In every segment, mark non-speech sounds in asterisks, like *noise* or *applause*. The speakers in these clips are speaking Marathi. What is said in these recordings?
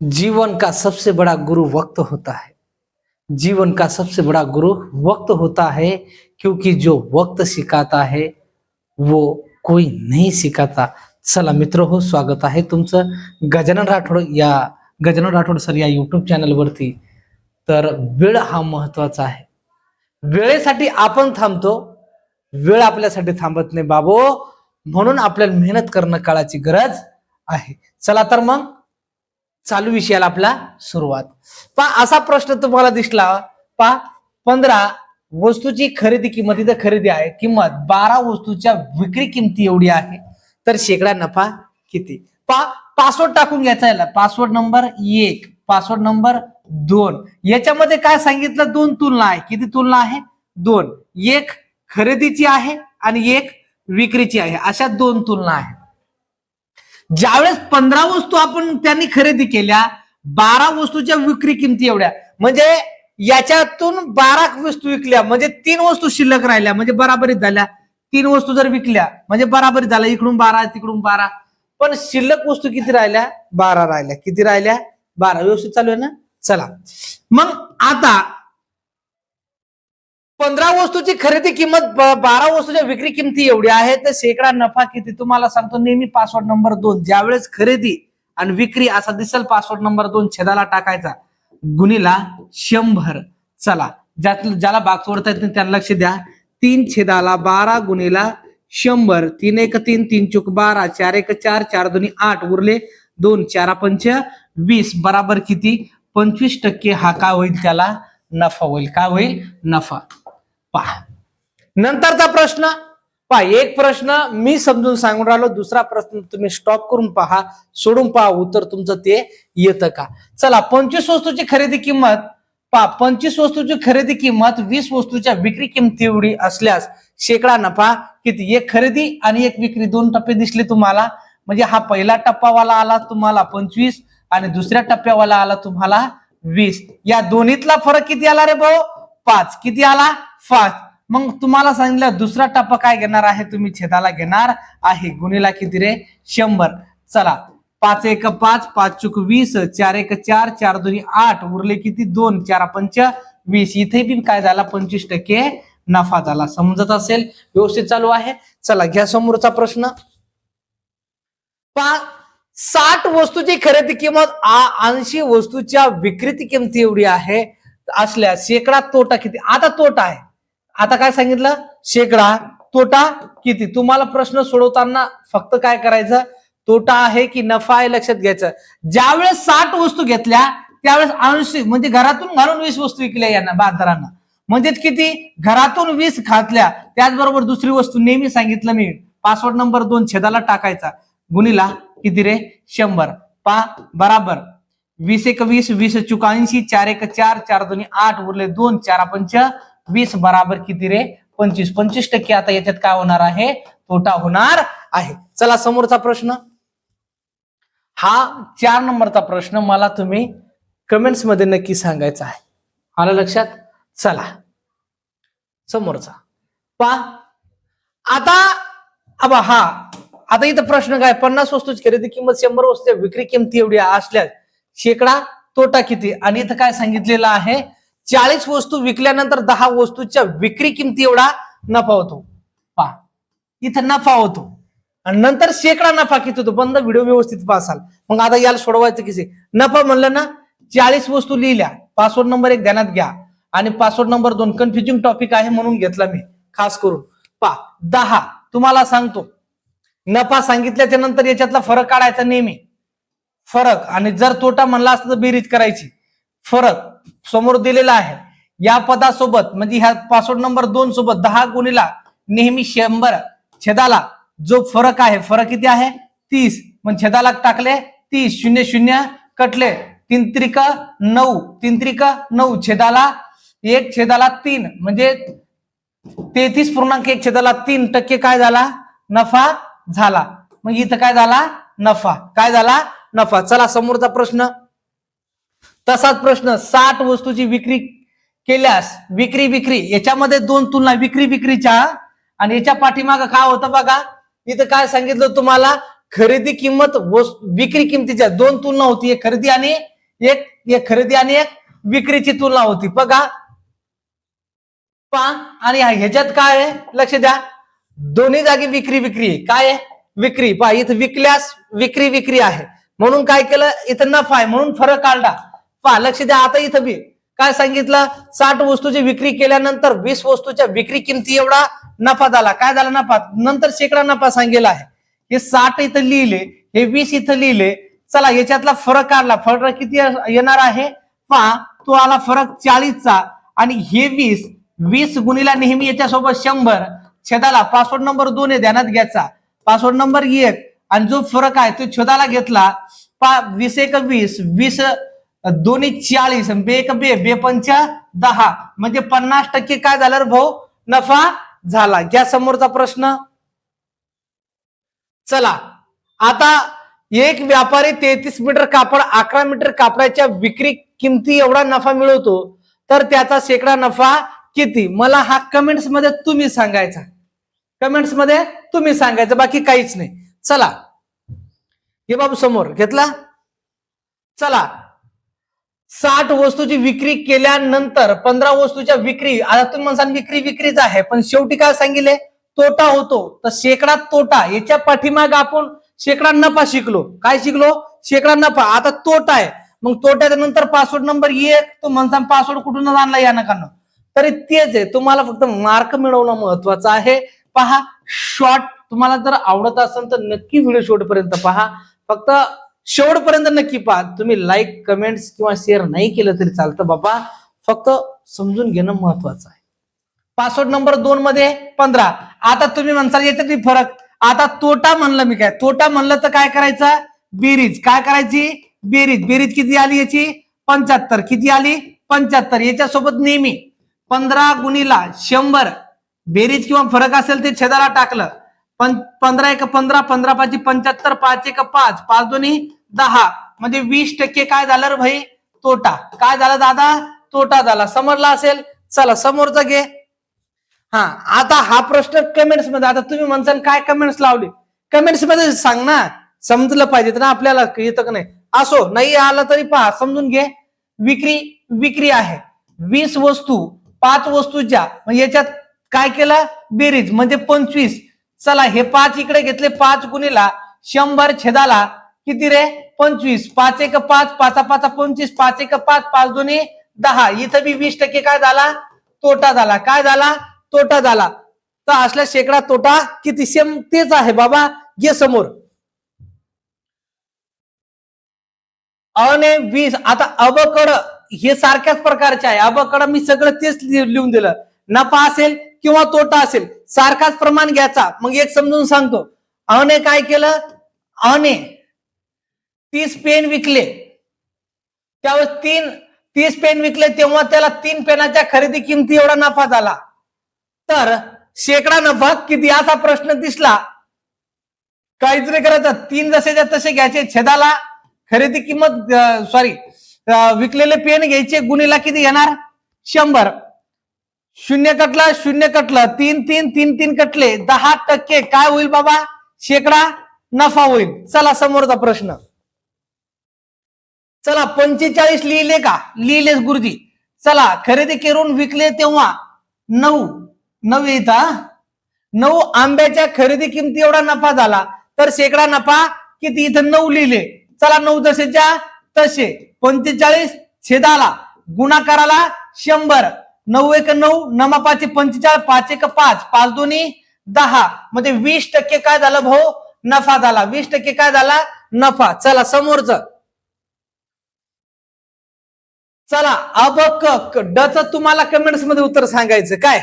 जीवन का सबसे बड़ा गुरु वक्त होता है। जीवन का सबसे बड़ा गुरु वक्त होता है क्योंकि जो वक्त सिखाता है वो कोई नहीं सिखाता। चला मित्र हो स्वागत आहे तुमचं गजानन राठोड या गजानन राठोड सर या युट्यूब चॅनलवरती तर वेळ हा महत्त्वाचा आहे। वेळेसाठी आपण थांबतो वेळ आपल्यासाठी थांबत नाही बाबो म्हणून आपल्याला मेहनत करणं काळाची गरज आहे। चला तर मग चालू विषयाला आपला सुरुवात. पा असा प्रश्न तुम्हाला दिसला पा पंधरा वस्तूची खरेदी किंमत इथं खरेदी आहे किंमत बारा वस्तूच्या विक्री किमती एवढी आहे. तर शेकडा नफा किती? पा पासवर्ड टाकून घ्यायचा याला. पासवर्ड नंबर एक पासवर्ड नंबर दोन. याच्यामध्ये काय सांगितलं? दोन तुलना आहे. किती तुलना आहे? दोन. एक खरेदीची आहे आणि एक विक्रीची आहे. अशा दोन तुलना आहे. ज्यावेळेस पंधरा वस्तू आपण त्यांनी खरेदी केल्या बारा वस्तूच्या विक्री किमती एवढ्या. म्हणजे याच्यातून बारा वस्तू विकल्या म्हणजे तीन वस्तू शिल्लक राहिल्या म्हणजे बराबरीत झाल्या. तीन वस्तू जर विकल्या म्हणजे बराबरीत झाल्या. इकडून बारा तिकडून बारा. पण शिल्लक वस्तू किती राहिल्या? बारा राहिल्या. किती राहिल्या? बारा. व्यवस्थित चालू आहे ना? चला. मग आता पंधरा वस्तूची खरेदी किंमत बारा वस्तूच्या विक्री किमती एवढी आहे. तर शेकडा नफा किती तुम्हाला सांगतो. नेहमी पासवर्ड नंबर दोन. ज्यावेळेस खरेदी आणि विक्री असा दिसल पासवर्ड नंबर दोन छेदाला टाकायचा. गुणीला शंभर. चला ज्यात ज्याला बाग सोडता येत नाही त्यांना लक्ष द्या. तीन छेदाला बारा गुणीला शंभर. तीन एक तीन तीन चुक बारा. चार एक चार चार दोन्ही आठ उरले. दोन चारा पंच वीस. बराबर किती? पंचवीस टक्के हा काय होईल? त्याला नफा होईल. काय होईल? नफा. पहा. नंतरचा प्रश्न पहा एक प्रश्न मी समजून सांगून राहिलो दुसरा प्रश्न तुम्ही स्टॉप करून पहा सोडून पहा उत्तर तुमचं ते येतं का? चला पंचवीस वस्तूची खरेदी किंमत पहा पंचवीस वस्तूची खरेदी किंमत वीस वस्तूच्या विक्री किंमती एवढी असल्यास शेकडा नफा किती? एक खरेदी आणि एक विक्री दोन टप्पे दिसले तुम्हाला. म्हणजे हा पहिला टप्पावाला आला तुम्हाला पंचवीस आणि दुसऱ्या टप्प्यावाला आला तुम्हाला वीस. या दोन्हीतला फरक किती आला रे भाऊ? पाच. किती आला? फास्ट. मग तुम्हाला सांगितलं दुसरा टप्पा काय घेणार आहे? तुम्ही छेदाला घेणार आहे. गुणीला किती रे? शंभर. चला पाच एक पाच पाच चुक वीस चार एक चार चार दोन्ही आठ उरले किती? दोन चार पंच वीस. इथे बी काय झाला? पंचवीस टक्के नफा झाला. समजत असेल? व्यवस्थित चालू आहे? चला घ्या समोरचा प्रश्न. पा साठ वस्तूची खरेदी किंमत ऐंशी वस्तूच्या विक्रेती किमती एवढी आहे. असल्यास शेकडा तोटा किती? आता तोटा आहे. आता काय सांगितलं? शेकडा तोटा किती? तुम्हाला प्रश्न सोडवताना फक्त काय करायचं? तोटा आहे की नफा आहे लक्षात घ्यायचं. ज्यावेळेस साठ वस्तू घेतल्या त्यावेळेस ऐंशी म्हणजे घरातून घालून वीस वस्तू विकल्या यांना बाजारांना म्हणजेच किती? घरातून वीस खातल्या. त्याचबरोबर दुसरी वस्तू नेहमी सांगितलं मी. पासवर्ड नंबर दोन छेदाला टाकायचा. गुणीला किती रे? शंभर. पा बराबर. वीस एक वीस वीस चुकाऐंशी चार एक चार चार दोन्ही आठ उरले दोन चार पंच वीस बराबर किती रे? पंचवीस. पंचवीस टक्के आता याच्यात काय होणार आहे? तोटा होणार आहे. चला समोरचा प्रश्न. हा चार नंबरचा प्रश्न मला तुम्ही कमेंट्समध्ये नक्की सांगायचा आहे. आलं लक्षात? चला. समोरचा. पा आता अबा हा. आता इथं प्रश्न काय? पन्नास वस्तूची खरेदी किंमत शंभर वस्तू विक्री किमती एवढी असल्यास शेकडा तोटा किती? आणि इथं काय सांगितलेलं आहे? चाळीस वस्तू विकल्यानंतर दहा वस्तूच्या विक्री किमती एवढा नफा होतो. पा इथं नफा होतो. आणि नंतर शेकडा नफा किती होतो? बंद व्हिडिओ व्यवस्थित पासाल मग आता याला सोडवायचं किती? नफा म्हणलं ना चाळीस वस्तू लिहिल्या. पासवर्ड नंबर एक ध्यानात घ्या. आणि पासवर्ड नंबर दोन कन्फ्युजिंग टॉपिक आहे म्हणून घेतला मी खास करून. पा दहा तुम्हाला सांगतो. नफा सांगितल्याच्या नंतर याच्यातला फरक काढायचा नेहमी. फरक आणि जर तोटा म्हणला असता तर बेरीज करायची. फरक समोर दिलेला आहे. या पदासोबत म्हणजे ह्या पासवर्ड नंबर दोन सोबत दहा गुणीला नेहमी शंभर छेदाला जो फरक आहे फरक किती आहे? तीस. मग छेदाला टाकले तीस. शून्य शून्य. कटले तीन त्रिक नऊ. तीन त्रिक नऊ. छेदाला एक छेदाला तीन. म्हणजे तेहतीस पूर्णांक एक छेदाला तीन. टक्के काय झाला? नफा झाला. मग इथं काय झाला? नफा. काय झाला? नफा. चला समोरचा प्रश्न. तसाच प्रश्न साठ वस्तूची विक्री केल्यास विक्री विक्री याच्यामध्ये दोन तुलना विक्री विक्रीच्या आणि याच्या पाठीमाग काय होतं बघा? इथं काय सांगितलं तुम्हाला? खरेदी किंमत विक्री किमतीच्या दोन तुलना होती एक खरेदी आणि एक एक खरेदी आणि एक विक्रीची तुलना होती. बघा. पहा आणि ह्याच्यात काय आहे? लक्ष द्या. दोन्ही जागी विक्री विक्री काय आहे? विक्री. पहा इथं विकल्यास विक्री विक्री आहे. म्हणून काय केलं? इथं नफा आहे. म्हणून फरक काढला. पहा लक्ष द्या आता इथं बी. काय सांगितलं? साठ वस्तूची विक्री केल्यानंतर वीस वस्तूच्या विक्री किमती एवढा नफा झाला. काय झाला नफा? नंतर शेकडा नफा सांगेला आहे. हे साठ इथं लिहिले हे वीस इथं लिहिले. चला याच्यातला फरक काढला. फरक किती येणार आहे? पहा तो आला फरक चाळीसचा. आणि हे वीस वीस गुणीला नेहमी याच्यासोबत शंभर. छेदाला पासवर्ड नंबर दोन आहे ध्यानात घ्यायचा. पासवर्ड नंबर एक. आणि जो फरक आहे तो छेदाला घेतला. पा वीस एक वीस वीस दोन्ही चाळीस बे एक बे बे दहा. म्हणजे पन्नास टक्के काय झालं रे भाऊ? नफा झाला. घ्या समोरचा प्रश्न. चला. आता एक व्यापारी तेहतीस मीटर कापड अकरा मीटर कापडाच्या विक्री किमती एवढा नफा मिळवतो तर त्याचा शेकडा नफा किती? मला हा कमेंट्समध्ये तुम्ही सांगायचा. कमेंट्समध्ये तुम्ही सांगायचं बाकी काहीच नाही. चला. हे बाबू समोर घेतला? चला. साठ वस्तूची विक्री केल्यानंतर पंधरा वस्तूच्या विक्री आता तुम्ही म्हणसान विक्री विक्रीच आहे पण शेवटी काय सांगितले? तोटा होतो. तर शेकडा तोटा याच्या पाठीमाग आपण शेकडा नफा शिकलो. काय शिकलो? शेकडा नफा. आता तोटा आहे. मग तोट्याच्या नंतर पासवर्ड नंबर एक तो म्हणसान पासवर्ड कुठूनच आणला या नकानं? तरी तेच आहे. तुम्हाला फक्त मार्क मिळवणं महत्वाचं आहे. पहा शॉर्ट तुम्हाला जर आवडत असेल तर नक्की व्हिडिओ शेवटपर्यंत पहा. फक्त शेवटपर्यंत नक्की पहा. तुम्ही लाईक कमेंट्स किंवा शेअर नाही केलं तरी चालतं बाबा. फक्त समजून घेणं महत्वाचं आहे. पासवर्ड नंबर दोन मध्ये पंधरा. आता तुम्ही म्हणसाल याच्यात बी फरक. आता तोटा म्हणलं मी काय? तोटा म्हणलं तर काय करायचं? बेरीज. काय करायची? बेरीज. बेरीज किती आली याची? पंच्याहत्तर. किती आली? पंच्याहत्तर. याच्यासोबत नेहमी पंधरा गुणीला शंभर. बेरीज किंवा फरक असेल ते छेदाला टाकलं. पण पंधरा एक पंधरा पंधरा पाच पंच्याहत्तर पाच एक पाच. पाच दोन्ही दहा. म्हणजे वीस टक्के काय झालं रे भाई? तोटा. काय झालं दादा? तोटा झाला. समजला असेल? चला समोरचा घे. हा आता हा प्रश्न कमेंट्समध्ये. आता तुम्ही म्हणसाल काय कमेंट्स लावले? कमेंट्समध्ये सांग ना. समजलं पाहिजे ना आपल्याला येतं का नाही? असो नाही आलं तरी पहा. समजून घे. विक्री विक्री आहे. वीस वस्तू पाच वस्तूच्या याच्यात काय केलं? बेरीज म्हणजे पंचवीस. चला हे पाच इकडे घेतले. पाच गुणीला शंभर छेदाला किती रे? पंचवीस. पाच एक पाच पाचा पाचा पंचवीस पाच एक पाच पाच दोन्ही दहा. इथं बी वीस टक्के काय झाला? तोटा झाला. काय झाला? तोटा झाला. तर असल्या शेकडा तोटा किती सेम तेच आहे बाबा. घे समोर. अने वीस. आता अबकड हे सारख्याच प्रकारचे आहे. अबकड मी सगळं तेच लि- लिहून दिलं. नफा असेल किंवा तोटा असेल सारखाच प्रमाण घ्यायचा. मग एक समजून सांगतो. अने काय केलं? अने तीस पेन विकले. त्यावेळेस तीन तीस पेन विकले तेव्हा त्याला तीन पेनाच्या खरेदी किमती एवढा नफा झाला. तर शेकडा नफा किती असा प्रश्न दिसला. काहीच नाही करायचं. तीन जसेच्या तसे घ्यायचे. छेदाला खरेदी किंमत सॉरी विकलेले पेन घ्यायचे. गुन्हेला किती घेणार शंभर. शून्य कटला शून्य कटलं. तीन तीन तीन तीन कटले. दहा टक्के. काय होईल बाबा? शेकडा नफा होईल. चला समोरचा प्रश्न. चला पंचेचाळीस लिहिले का? लिहिलेस गुरुजी. चला खरेदी करून विकले तेव्हा नऊ. नऊ येत नऊ आंब्याच्या खरेदी किमती एवढा नफा झाला तर शेकडा नफा किती? इथं नऊ लिहिले. चला नऊ जसेच्या तसे. पंचेचाळीस छेदाला गुणाकाराला शंभर. नऊ एक नऊ नमा पाचशे पंचेचाळीस पाच एक पाच. पाच दोन्ही दहा. म्हणजे वीस टक्के काय झालं भाऊ? नफा झाला. वीस टक्के काय झाला? नफा. चला समोरचं. चला अब क डच तुम्हाला कमेंट्समध्ये उत्तर सांगायचं. काय?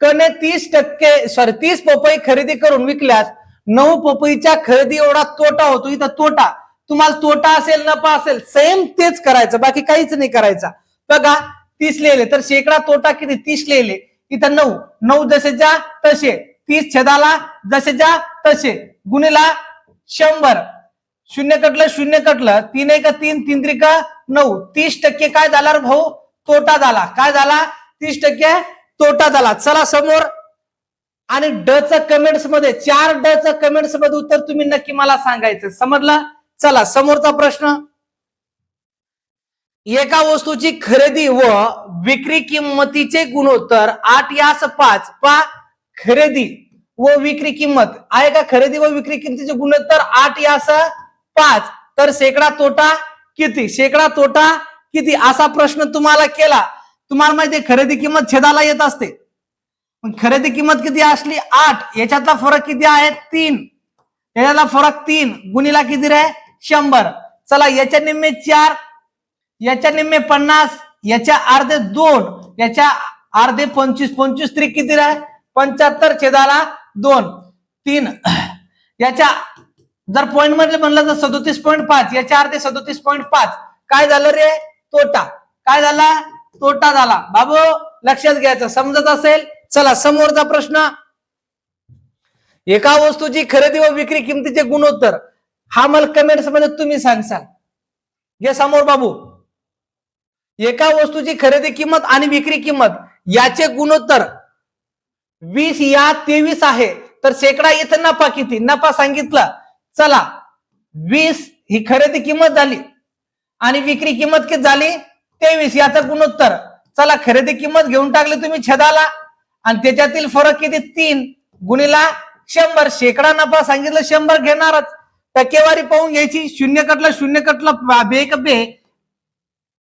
कने तीस टक्के सॉरी तीस पपई खरेदी करून विकल्यास नऊ पपईच्या खरेदी एवढा तोटा होतो इथं तोटा. तुम्हाला तोटा असेल नफा असेल सेम तेच करायचं बाकी काहीच नाही करायचा. बघा तीस लिहिले तर शेकडा तोटा किती? तीस लिहिले. इथं नऊ. नऊ जसेच्या तसे. तीस छेदाला जसेच्या तसे. गुणेला शंभर. शून्य कटलं शून्य कटलं तीन एक तीन तीन त्रिक नऊ. तीस टक्के काय झाला रे भाऊ? तोटा झाला. काय झाला? तीस टक्के तोटा झाला. चला समोर. आणि ड च कमेंट्समध्ये चार ड च कमेंट्समध्ये उत्तर तुम्ही नक्की मला सांगायचं. समजलं? चला समोरचा प्रश्न. एका वस्तूची खरेदी व विक्री किंमतीचे गुणोत्तर आठ यास पाच. पा खरेदी व विक्री किंमत. आहे का खरेदी व विक्री किंमतीचे गुणोत्तर आठ यास पाच. तर शेकडा तोटा किती? शेकडा तोटा किती? असा प्रश्न तुम्हाला केला. तुम्हाला माहिती आहे खरेदी किंमत छेदाला येत असते. खरेदी किंमत किती असली? आठ. याच्यातला फरक किती आहे? तीन. याच्यातला फरक तीन. गुणीला किती रे? शंभर. चला याच्या निम्मे चार. याच्या निम्मे पन्नास. याच्या अर्धे दोन. याच्या अर्धे पंचवीस. पंचवीस त्रिक किती रे? पंच्याहत्तर छेदाला दोन. तीन. *clears throat* याच्या जर पॉईंटमध्ये म्हणलं तर सदोतीस पॉईंट पाच याच्या अर्धे सदोतीस पॉईंट पाच. काय झालं रे? तोटा. काय झाला? तोटा झाला. बाबू लक्षात घ्यायचं. समजत असेल? चला समोरचा प्रश्न. एका वस्तूची खरेदी व विक्री किमतीचे गुणोत्तर. हा मला कमेंट्समध्ये तुम्ही सांगसाल. घे समोर बाबू. एका वस्तूची खरेदी किंमत आणि विक्री किंमत याचे गुणोत्तर वीस या तेवीस आहे. तर शेकडा इथं नफा किती? नफा सांगितलं. चला वीस ही खरेदी किंमत झाली. आणि विक्री किंमत किती झाली? तेवीस याचं गुणोत्तर चला खरेदी किंमत घेऊन टाकली तुम्ही छेदाला. आणि त्याच्यातील फरक किती? तीन. गुणीला शंभर. शेकडा नफा सांगितलं शंभर घेणारच. टक्केवारी पाहून घ्यायची. शून्य कटला शून्य कटला बे का बे.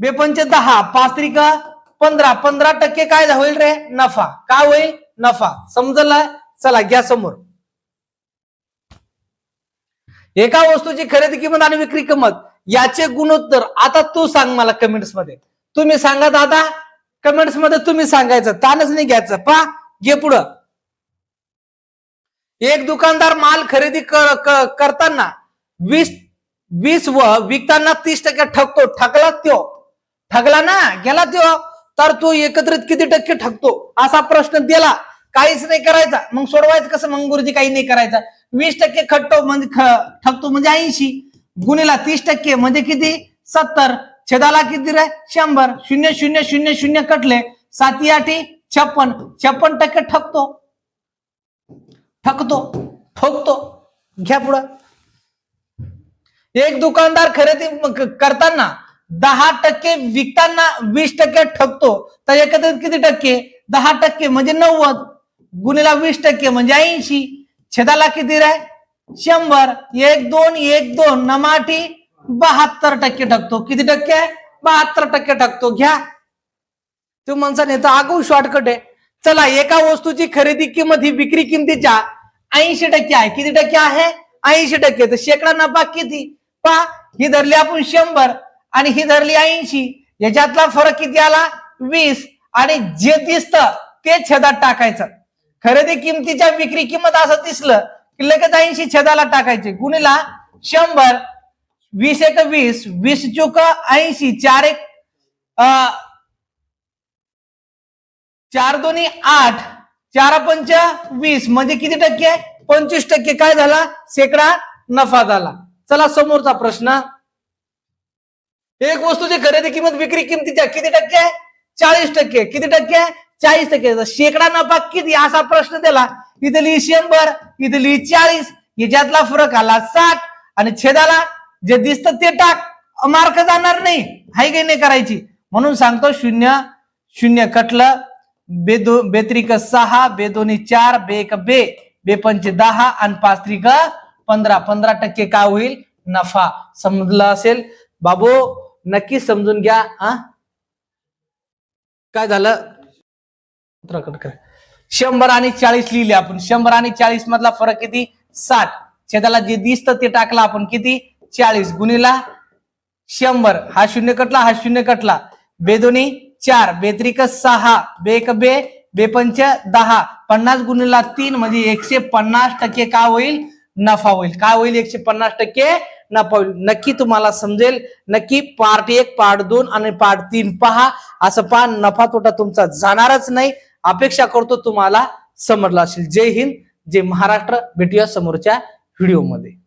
बेपंच दहा. पाच त्रिक पंधरा. पंधरा टक्के काय होईल रे? नफा. काय होईल? नफा. समजलं? चला घ्या समोर. एका वस्तूची खरेदी किंमत आणि विक्री किंमत याचे गुणोत्तर आता तू सांग मला कमेंट्समध्ये. तुम्ही सांगा दादा कमेंट्समध्ये तुम्ही सांगायचं तानच नाही घ्यायचं. पा घे पुढं. एक दुकानदार माल खरेदी कर- कर, करताना वीस वीस व विकताना तीस टक्के ठकतो ठकला त्यो. ठकला ना गेला त्यो. तर तो एकत्रित किती टक्के ठकतो असा प्रश्न दिला. काहीच नाही करायचा. मग सोडवायचं कसं? मग गुरुजी काही नाही करायचं. वीस टक्के खट्टो म्हणजे ठकतो म्हणजे ऐंशी. गुणीला तीस टक्के म्हणजे किती? सत्तर. छेदाला किती रे? शंभर. शून्य शून्य शून्य शून्य कटले. साती आठी छप्पन. छप्पन टक्के ठकतो. ठकतो. ठोकतो. घ्या पुढं. एक दुकानदार खरेदी करताना दहा टक्के विकताना वीस टक्के ठकतो. तर एकत्रित किती टक्के? दहा टक्के म्हणजे नव्वद. गुणीला वीस टक्के म्हणजे ऐंशी. छेदाला किती राय शंभर. एक दोन एक दोन. नमाटी बहात्तर टक्के टाकतो. किती टक्के? बहात्तर टक्के टाकतो. घ्या. तू माणसा नेता आगाऊ शॉर्टकट आहे. चला एका वस्तूची खरेदी किंमत ही विक्री किमतीच्या ऐंशी टक्के आहे. किती टक्के आहे? ऐंशी टक्के. तर शेकडा नफा किती? पा ही धरली आपण शंभर आणि ही धरली ऐंशी. याच्यातला फरक किती आला? वीस. आणि जे दिसतं ते छेदात टाकायचं. खरेदी किमतीच्या विक्री किंमत असं दिसलं की लगेच ऐंशी छेदाला टाकायचे. गुणीला शंभर वीस एक वीस वीस चुक ऐंशी चार एक अं, चार दोन्ही आठ चार पंच वीस म्हणजे किती टक्के? पंचवीस टक्के. काय झाला? शेकडा नफा झाला. चला समोरचा प्रश्न. एक वस्तूची खरेदी किंमत विक्री किमतीच्या किती टक्के? चाळीस टक्के. किती टक्के? चाळीस टक्के शेकडा नफा किती? असा प्रश्न दिला इथे लिही शंभर इथे लिही चाळीस याच्यातला फरक आला साठ. आणि छेदाला जे दिसतं ते टाक. मार्क जाणार नाही. हाय काही नाही करायची? म्हणून सांगतो शून्य शून्य कटलं. बे दो बेत्रिक सहा बे दोन्ही चार बे एक बे. बे पंच दहा आणि पाच त्रिक पंधरा. पंधरा टक्के काय होईल? नफा. समजलं असेल? बाबू नक्की समजून घ्या हा. काय झालं? उत्तराखंड करा. शंभर आणि चाळीस लिहिले आपण. शंभर आणि चाळीस मधला फरक किती? साठ छेदाला जे दिसतं ते टाकलं आपण किती? चाळीस. गुणीला शंभर. हा शून्य कटला हा शून्य कटला. बेदोनी चार. बेत्रिक सहा. बेक बे. बेपंच दहा. पन्नास गुणीला तीन म्हणजे एकशे पन्नास टक्के का होईल? नफा होईल. काय होईल? एकशे पन्नास टक्के नफा होईल. नक्की तुम्हाला समजेल. नक्की पार्ट एक पार्ट दोन आणि पार्ट तीन पहा. असं पहा. नफा तोटा तुमचा जाणारच नाही. अपेक्षा करतो तुम्हाला समजलं असेल. जय हिंद. जय महाराष्ट्र. भेटूया समोरच्या व्हिडिओमध्ये